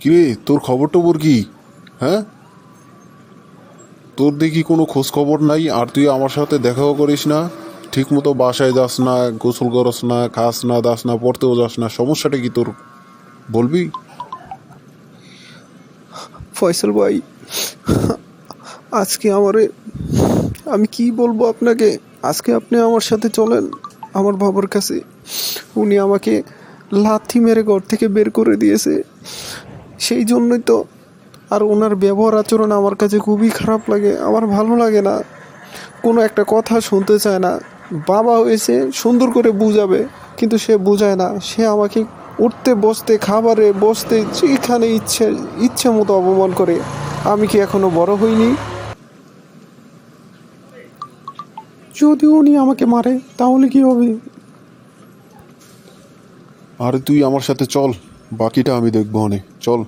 কিরে, তোর খবর টবর কি? হ্যাঁ? তোর দেখি কোনো খোঁজ খবর নাই, আর তুই আমার সাথে দেখাও করিস না। ঠিক মতো বাসায় যাস না, গোসল করস না, খাস না, দাস না, পড়তেও যাস না, সমস্যাটা কি তোর? বলবি? ফয়সাল ভাই, আজকে আমারে, আমি কি বলব আপনাকে? আজকে আপনি আমার সাথে চলেন, আমার বাবার কাছে। উনি আমাকে লাথি মেরে ঘর থেকে বের করে দিয়েছে। সেই জন্যই তো আর ওনার ব্যবহার আচরণ আমার কাছে খুবই খারাপ লাগে, আমার ভালো লাগে না। কোনো একটা কথা শুনতে চায় না। বাবা হয়েছে সুন্দর করে বুঝাবে, কিন্তু সে বোঝায় না। সে আমাকে উঠতে, বসতে, খাবারে বসতে যেখানে ইচ্ছে ইচ্ছে মতো অপমান করে। আমি কি এখনও বড় হইনি? যদি উনি আমাকে মারে, তাহলে কি হবে? আর তুই আমার সাথে চল, বাকিটা আমি দেখব অনেক। চল।